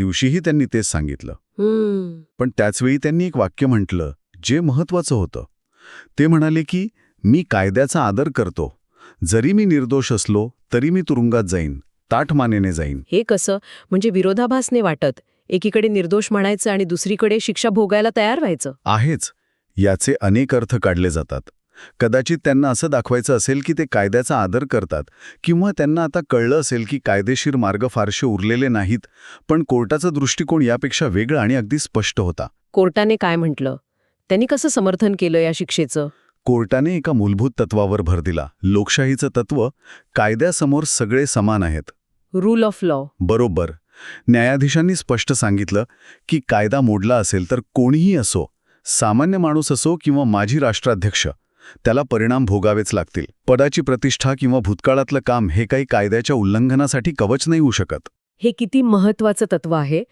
दिवशीही त्यांनी तेच सांगितलं. पण त्याचवेळी त्यांनी एक वाक्य म्हटलं जे महत्वाचं होतं. ते म्हणाले की मी कायद्याचा आदर करतो. जरी मी निर्दोष असलो तरी मी तुरुंगात जाईन ताठ मानेने जाईन. हे कसं? म्हणजे विरोधाभासने वाटत एकीकडे निर्दोष म्हणायचं आणि दुसरीकडे शिक्षा भोगायला तयार व्हायचं? आहेच. याचे अनेक अर्थ काढले जातात. कदाचित त्यांना असं दाखवायचं असेल की ते कायद्याचा आदर करतात किंवा त्यांना आता कळलं असेल की कायदेशीर मार्ग फारसे उरलेले नाहीत पण कोर्टाचा दृष्टिकोन यापेक्षा वेगळा आणि अगदी स्पष्ट होता. कोर्टाने काय म्हटलं? त्यांनी कसं समर्थन केलं या शिक्षेचं? कोर्टाने एका मूलभूत तत्वावर भर दिला. लोकशाहीचं तत्व कायद्यासमोर सगळे समान आहेत. रूल ऑफ लॉ बरोबर. न्यायाधीशांनी स्पष्ट सांगितलं की कायदा मोडला असेल तर कोणीही असो सामान्य माणूस असो किंवा माजी राष्ट्राध्यक्ष त्याला परिणाम भोगावेच लागतील. पदाची प्रतिष्ठा किंवा भूतकाळातलं काम हे काही कायद्याच्या उल्लंघनासाठी कवच नाही होऊ शकत. हे किती महत्वाचं तत्व आहे?